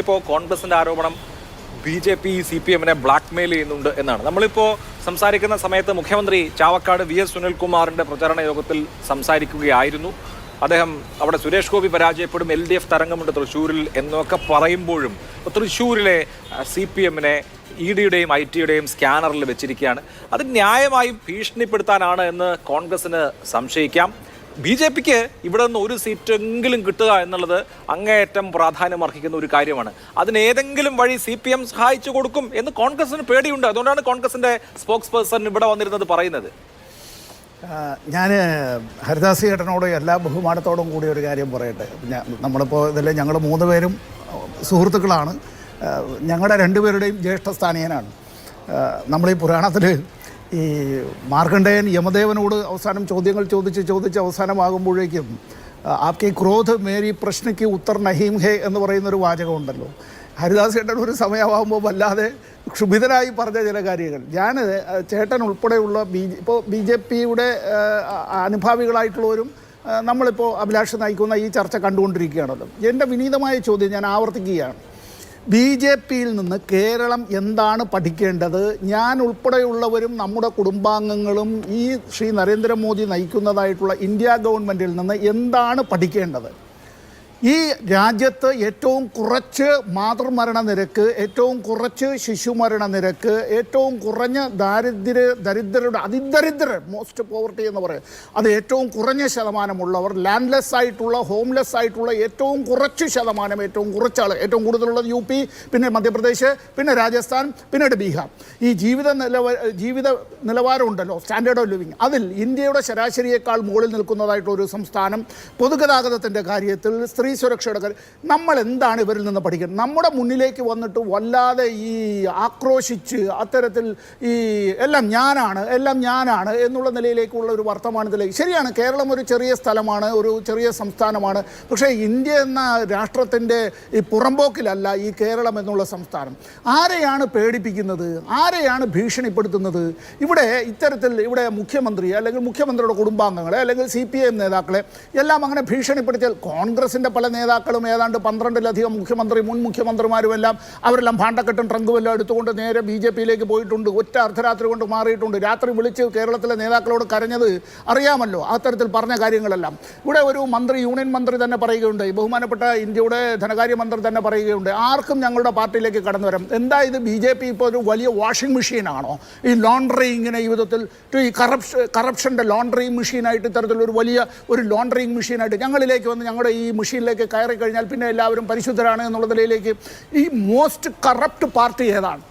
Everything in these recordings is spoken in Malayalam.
ഇപ്പോൾ കോൺഗ്രസിന്റെ ആരോപണം B J P C P എമ്മിനെ ബ്ലാക്ക്മെയിൽ ചെയ്യുന്നുണ്ട് എന്നാണ്. നമ്മളിപ്പോൾ സംസാരിക്കുന്ന സമയത്ത് മുഖ്യമന്ത്രി ചാവക്കാട് വി എസ് സുനിൽകുമാറിന്റെ പ്രചരണ യോഗത്തിൽ സംസാരിക്കുകയായിരുന്നു. അദ്ദേഹം അവിടെ സുരേഷ് ഗോപി പരാജയപ്പെടും എൽ ഡി എഫ് തരംഗമുണ്ട് തൃശ്ശൂരിൽ എന്നൊക്കെ പറയുമ്പോഴും തൃശ്ശൂരിലെ സി പി എമ്മിനെ ഇ ഡിയുടെയും ഐ ടിയുടെയും സ്കാനറിൽ വെച്ചിരിക്കുകയാണ്. അത് ന്യായമായും ഭീഷണിപ്പെടുത്താനാണ് എന്ന് കോൺഗ്രസിന് സംശയിക്കാം. ബി ജെ പിക്ക് ഇവിടെ നിന്ന് ഒരു സീറ്റെങ്കിലും കിട്ടുക എന്നുള്ളത് അങ്ങേയറ്റം പ്രാധാന്യം അർഹിക്കുന്ന ഒരു കാര്യമാണ്. അതിന് ഏതെങ്കിലും വഴി സി പി എം സഹായിച്ചു കൊടുക്കും എന്ന് കോൺഗ്രസിന് പേടിയുണ്ട്. അതുകൊണ്ടാണ് കോൺഗ്രസിന്റെ സ്പോക്സ് പേഴ്സൺ ഇവിടെ വന്നിരുന്നത് പറയുന്നത്. ഞാൻ ഹരിദാസ് ചേട്ടനോട് എല്ലാ ബഹുമാനത്തോടും കൂടി ഒരു കാര്യം പറയട്ടെ. നമ്മളിപ്പോൾ ഇതിൽ ഞങ്ങൾ മൂന്ന് പേരും സുഹൃത്തുക്കളാണ്. ഞങ്ങളുടെ രണ്ടുപേരുടെയും ജ്യേഷ്ഠസ്ഥാനീയനാണ് സ്ഥാനീയനാണ്. നമ്മൾ ഈ പുരാണത്തിൽ ഈ മാർക്കണ്ഡേയൻ യമദേവനോട് അവസാനം ചോദ്യങ്ങൾ ചോദിച്ച് ചോദിച്ച് അവസാനമാകുമ്പോഴേക്കും ആപ്കെ ക്രോധ് മേരി പ്രശ്നയ്ക്ക് ഉത്തർ നഹീം ഹേ എന്ന് പറയുന്നൊരു വാചകമുണ്ടല്ലോ. ഹരിദാസ് ചേട്ടൻ ഒരു സമയമാകുമ്പോൾ വല്ലാതെ ക്ഷുഭിതനായി പറഞ്ഞ ചില കാര്യങ്ങൾ. ഞാൻ ചേട്ടൻ ഉൾപ്പെടെയുള്ള ബി ഇപ്പോൾ ബി ജെ പിയുടെ അനുഭാവികളായിട്ടുള്ളവരും നമ്മളിപ്പോൾ അഭിലാഷ് നയിക്കുന്ന ഈ ചർച്ച കണ്ടുകൊണ്ടിരിക്കുകയാണല്ലോ. എന്റെ വിനീതമായ ചോദ്യം ഞാൻ ആവർത്തിക്കുകയാണ്. ബി ജെ പിയിൽ നിന്ന് കേരളം എന്താണ് പഠിക്കേണ്ടത്? ഞാൻ ഉൾപ്പെടെയുള്ളവരും നമ്മുടെ കുടുംബാംഗങ്ങളും ഈ ശ്രീ നരേന്ദ്രമോദി നയിക്കുന്നതായിട്ടുള്ള ഇന്ത്യ ഗവൺമെന്റിൽ നിന്ന് എന്താണ് പഠിക്കേണ്ടത്? ഈ രാജ്യത്ത് ഏറ്റവും കുറച്ച് മാതൃമരണ നിരക്ക് ഏറ്റവും കുറച്ച് ശിശുമരണ നിരക്ക് ഏറ്റവും കുറഞ്ഞ ദാരിദ്ര്യ ദരിദ്രരുടെ അതിദരിദ്രർ മോസ്റ്റ് പോവർട്ടി എന്ന് പറയും. അത് ഏറ്റവും കുറഞ്ഞ ശതമാനമുള്ളവർ ലാൻഡ്ലെസ് ആയിട്ടുള്ള ഹോംലെസ് ആയിട്ടുള്ള ഏറ്റവും കുറച്ച് ശതമാനം ഏറ്റവും കുറച്ച് ആൾ ഏറ്റവും കൂടുതലുള്ളത് യു പി പിന്നെ മധ്യപ്രദേശ് പിന്നെ രാജസ്ഥാൻ പിന്നീട് ബീഹാർ. ഈ ജീവിത നിലവ ജീവിത നിലവാരമുണ്ടല്ലോ സ്റ്റാൻഡേർഡ് ഓഫ് ലിവിങ് അതിൽ ഇന്ത്യയുടെ ശരാശരിയേക്കാൾ മുകളിൽ നിൽക്കുന്നതായിട്ടുള്ള ഒരു സംസ്ഥാനം പൊതുഗതാഗതത്തിന്റെ കാര്യത്തിൽ സ്ത്രീ സുരക്ഷയുടെ കാര്യം. നമ്മൾ എന്താണ് ഇവരിൽ നിന്ന് പഠിക്കുന്നത്? നമ്മുടെ മുന്നിലേക്ക് വന്നിട്ട് വല്ലാതെ ഈ ആക്രോശിച്ച് അത്തരത്തിൽ ഈ എല്ലാം ഞാനാണ് എല്ലാം ഞാനാണ് എന്നുള്ള നിലയിലേക്കുള്ള ഒരു വർത്തമാനത്തിലേക്ക്. ശരിയാണ് കേരളം ഒരു ചെറിയ സ്ഥലമാണ് ഒരു ചെറിയ സംസ്ഥാനമാണ്. പക്ഷേ ഇന്ത്യ എന്ന രാഷ്ട്രത്തിന്റെ ഈ പുറമ്പോക്കിലല്ല ഈ കേരളം എന്നുള്ള സംസ്ഥാനം. ആരെയാണ് പേടിപ്പിക്കുന്നത്? ആരെയാണ് ഭീഷണിപ്പെടുത്തുന്നത്? ഇവിടെ ഇത്തരത്തിൽ ഇവിടെ മുഖ്യമന്ത്രി അല്ലെങ്കിൽ മുഖ്യമന്ത്രിയുടെ കുടുംബാംഗങ്ങളെ അല്ലെങ്കിൽ സി പി എം നേതാക്കളെ എല്ലാം അങ്ങനെ ഭീഷണിപ്പെടുത്തിയാൽ കോൺഗ്രസിന്റെ പല നേതാക്കളും ഏതാണ്ട് പന്ത്രണ്ടിലധികം മുഖ്യമന്ത്രി മുൻ മുഖ്യമന്ത്രിമാരുമെല്ലാം അവരെല്ലാം ഭാണ്ടക്കെട്ടും ട്രങ്കും എല്ലാം എടുത്തുകൊണ്ട് നേരെ ബി ജെ പിയിലേക്ക് പോയിട്ടുണ്ട്. ഒറ്റ അർദ്ധരാത്രി കൊണ്ട് മാറിയിട്ടുണ്ട്. രാത്രി വിളിച്ച് കേരളത്തിലെ നേതാക്കളോട് കരഞ്ഞത് അറിയാമല്ലോ അത്തരത്തിൽ പറഞ്ഞ കാര്യങ്ങളെല്ലാം. ഇവിടെ ഒരു മന്ത്രി യൂണിയൻ മന്ത്രി തന്നെ പറയുകയുണ്ട് ബഹുമാനപ്പെട്ട ഇന്ത്യയുടെ ധനകാര്യമന്ത്രി തന്നെ പറയുകയുണ്ട്. ആർക്കും ഞങ്ങളുടെ പാർട്ടിയിലേക്ക് കടന്നു വരാം. എന്താ ഇത് ബി ജെ പി ഇപ്പോൾ ഒരു വലിയ വാഷിംഗ് മെഷീനാണോ ഈ ലോണ്ടറി ഇങ്ങനെ ഈ വിധത്തിൽ ഈ കറപ്ഷൻ കറപ്ഷന്റെ ലോണ്ടറി മെഷീനായിട്ട് ഇത്തരത്തിലൊരു വലിയ ഒരു ലോണ്ടറിങ് മെഷീനായിട്ട് ഞങ്ങളിലേക്ക് വന്ന് ഞങ്ങളുടെ ഈ മെഷീനിലേക്ക് കയറി കഴിഞ്ഞാൽ പിന്നെ എല്ലാവരും പരിശുദ്ധരാണ് എന്നുള്ള നിലയിലേക്ക് ഈ മോസ്റ്റ് കറപ്റ്റ് പാർട്ടി ഏതാണ്?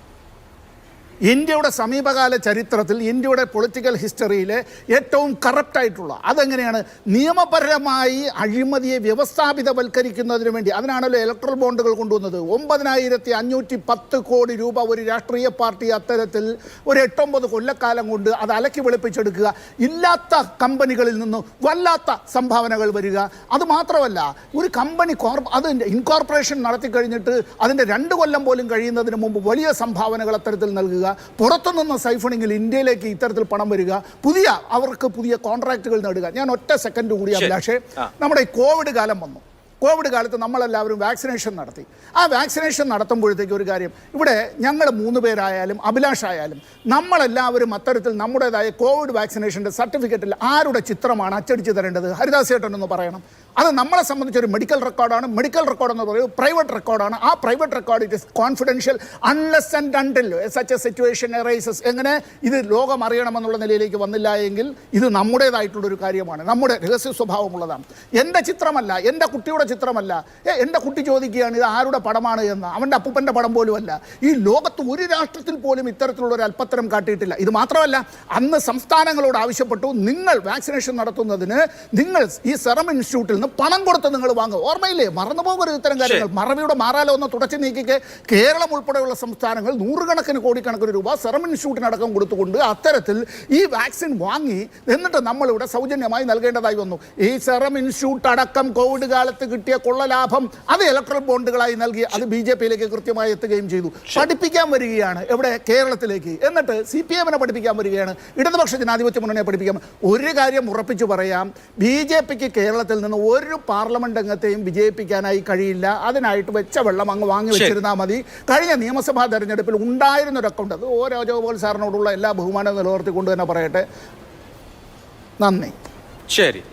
ഇന്ത്യയുടെ സമീപകാല ചരിത്രത്തിൽ ഇന്ത്യയുടെ പൊളിറ്റിക്കൽ ഹിസ്റ്ററിയിലെ ഏറ്റവും കറപ്റ്റായിട്ടുള്ള അതെങ്ങനെയാണ്? നിയമപരമായി അഴിമതിയെ വ്യവസ്ഥാപിതവൽക്കരിക്കുന്നതിന് വേണ്ടി അതിനാണല്ലോ ഇലക്ട്രൽ ബോണ്ടുകൾ കൊണ്ടുവന്നത്. ഒമ്പതിനായിരത്തി അഞ്ഞൂറ്റി പത്ത് കോടി രൂപ ഒരു രാഷ്ട്രീയ പാർട്ടി അത്തരത്തിൽ ഒരു എട്ടൊമ്പത് കൊല്ലക്കാലം കൊണ്ട് അത് അലക്കി വെളുപ്പിച്ചെടുക്കുക. ഇല്ലാത്ത കമ്പനികളിൽ നിന്നും വല്ലാത്ത സംഭാവനകൾ വരിക. അത് മാത്രമല്ല ഒരു കമ്പനി കോർപ്പ് അത് ഇൻകോർപ്പറേഷൻ നടത്തി കഴിഞ്ഞിട്ട് അതിന്റെ രണ്ട് കൊല്ലം പോലും കഴിയുന്നതിന് മുമ്പ് വലിയ സംഭാവനകൾ അത്തരത്തിൽ നൽകുക. പുറത്തുനിന്ന് സൈഫണിങ്ങിൽ ഇന്ത്യയിലേക്ക് ഇത്തരത്തിൽ പണം വരിക പുതിയ അവർക്ക് പുതിയ കോൺട്രാക്റ്റുകൾ നേടുക. ഞാൻ ഒറ്റ സെക്കൻഡ് കൂടി അഭിലാഷേ നമ്മുടെ ഈ കോവിഡ് കാലം വന്നു. കോവിഡ് കാലത്ത് നമ്മളെല്ലാവരും വാക്സിനേഷൻ നടത്തി. ആ വാക്സിനേഷൻ നടത്തുമ്പോഴത്തേക്ക് ഒരു കാര്യം ഇവിടെ ഞങ്ങൾ മൂന്ന് പേരായാലും അഭിലാഷ് ആയാലും നമ്മളെല്ലാവരും അത്തരത്തിൽ നമ്മുടേതായ കോവിഡ് വാക്സിനേഷന്റെ സർട്ടിഫിക്കറ്റിൽ ആരുടെ ചിത്രമാണ് അച്ചടിച്ച് തരേണ്ടത്? ഹരിദാസ് ചേട്ടൻ എന്ന് പറയണം. അത് നമ്മളെ സംബന്ധിച്ച് ഒരു മെഡിക്കൽ റെക്കോർഡാണ് മെഡിക്കൽ റെക്കോർഡ് എന്ന് പറയുന്നത് പ്രൈവറ്റ് റെക്കോർഡാണ് ആ private record it is confidential unless and until such a situation arises എങ്ങനെ? ഇത് ലോകം അറിയണമെന്നുള്ള നിലയിലേക്ക് വന്നില്ല എങ്കിൽ ഇത് നമ്മുടേതായിട്ടുള്ളൊരു കാര്യമാണ്. നമ്മുടെ രഹസ്യ സ്വഭാവമുള്ളതാണ്. എന്റെ ചിത്രമല്ല എന്റെ കുട്ടിയുടെ ചിത്രമല്ല. ഏ, എന്റെ കുട്ടി ചോദിക്കുകയാണ് ഇത് ആരുടെ പടമാണ് എന്ന്? അവന്റെ അപ്പൂപ്പന്റെ പടം പോലുമല്ല. ഈ ലോകത്ത് ഒരു രാഷ്ട്രത്തിൽ പോലും ഇത്തരത്തിലുള്ള ഒരു അല്പത്തരം കാട്ടിയിട്ടില്ല. ഇത് മാത്രമല്ല അന്ന് സംസ്ഥാനങ്ങളോട് ആവശ്യപ്പെട്ടു നിങ്ങൾ വാക്സിനേഷൻ നടത്തുന്നതിന് നിങ്ങൾ ഈ സെറം ഇൻസ്റ്റിറ്റ്യൂട്ടിൽ നിന്ന് പണം കൊടുത്ത് നിങ്ങൾ വാങ്ങുക. ഓർമ്മയില്ലേ? മറന്നു പോകരുത് ഇത്തരം കാര്യങ്ങൾ. മറവിയുടെ മാറാലോ ഒന്ന് തുടച്ചു നീക്കിക്ക് കേരളം ഉൾപ്പെടെയുള്ള സംസ്ഥാനങ്ങൾ നൂറുകണക്കിന് കോടിക്കണക്കിന് രൂപ സെറം ഇൻസ്റ്റിറ്റ്യൂട്ടിനടക്കം കൊടുത്തുകൊണ്ട് അത്തരത്തിൽ ഈ വാക്സിൻ വാങ്ങി എന്നിട്ട് നമ്മളിവിടെ സൗജന്യമായി നൽകേണ്ടതായി വന്നു. ഈ സെറം ഇൻസ്റ്റിറ്റ്യൂട്ട് അടക്കം കോവിഡ് കാലത്ത് കിട്ടിയ കൊള്ളലാഭം അത് ഇലക്ട്രൽ ബോണ്ടുകളായി നൽകി അത് ബി ജെ പിയിലേക്ക് കൃത്യമായി എത്തുകയും ചെയ്തു. പഠിപ്പിക്കാൻ വരികയാണ് എവിടെ? കേരളത്തിലേക്ക്. എന്നിട്ട് സി പി എമ്മിനെ പഠിപ്പിക്കാൻ വരികയാണ്. ഇടതുപക്ഷ ജനാധിപത്യ മുന്നണിയെ പഠിപ്പിക്കാൻ ഒരു കാര്യം ഉറപ്പിച്ചു പറയാം. ബി ജെ പിക്ക് കേരളത്തിൽ നിന്ന് ഒരു പാർലമെന്റ് അംഗത്തെയും വിജയിപ്പിക്കാനായി കഴിയില്ല. അതിനായിട്ട് വെച്ച വെള്ളം അങ്ങ് വാങ്ങി വെച്ചിരുന്നാൽ മതി. കഴിഞ്ഞ നിയമസഭാ തെരഞ്ഞെടുപ്പിൽ ഉണ്ടായിരുന്ന ഒരു അക്കൗണ്ട് അത് ഓ രാജഗോപാൽ സാറിനോടുള്ള എല്ലാ ബഹുമാനവും നിലനിർത്തിക്കൊണ്ട് തന്നെ പറയട്ടെ. നന്ദി. ശരി.